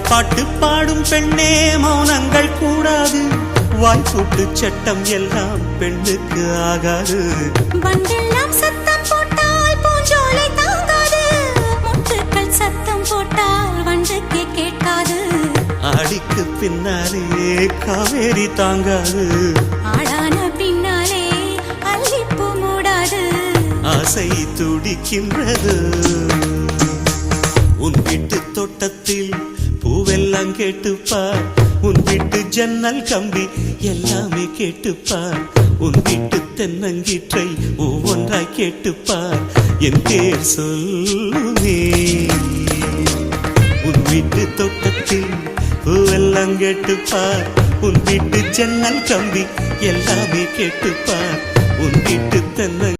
பாட்டு பாடும் பெண்ணே மௌனங்கள் கூடாது. வாய்ப்பூட்டு சட்டம் எல்லாம் பெண்ணுக்கு ஆகாது. சத்தம் போட்டால் பூஞ்சோலை தாங்காது. முட்டுக்கள் சத்தம் போட்டால் வண்டுக்கே கேட்காது. ஆடிக்கு பின்னாலே காவேரி தாங்காது. ஆளான பின்னாலே அல்லிப்பூ மூடாது. ஆசை துடிக்கின்றது. உன் வீட்டு தோட்டத்தில் பூவெல்லாம் கேட்டுப்பார் உன் வீட்டு ஜன்னல் கம்பி எல்லாமே கேட்டுப்பார் உன் வீட்டு தென்னங்கீற்றை ஒவ்வொன்றாய் கேட்டுப்பார் என் பேர் சொல்லுமே. உன் வீட்டு தோட்டத்தில் பூவெல்லாம் கேட்டுப்பார் உன் வீட்டு ஜன்னல் கம்பி எல்லாமே கேட்டுப்பார் உன் வீட்டு தென்னை